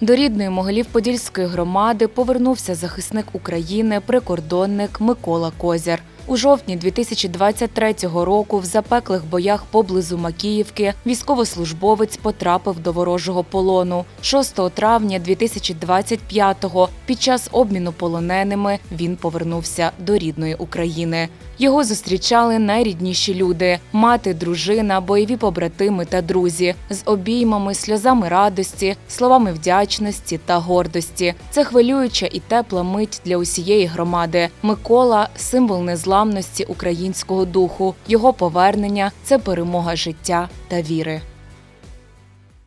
До рідної Могилів-Подільської громади повернувся захисник України, прикордонник Микола Козяр. У жовтні 2023 року в запеклих боях поблизу Макіївки військовослужбовець потрапив до ворожого полону. 6 травня 2025-го під час обміну полоненими він повернувся до рідної України. Його зустрічали найрідніші люди: мати, дружина, бойові побратими та друзі з обіймами, сльозами радості, словами вдячності та гордості. Це хвилююча і тепла мить для усієї громади. Микола символ незламності українського духу. Його повернення це перемога життя та віри.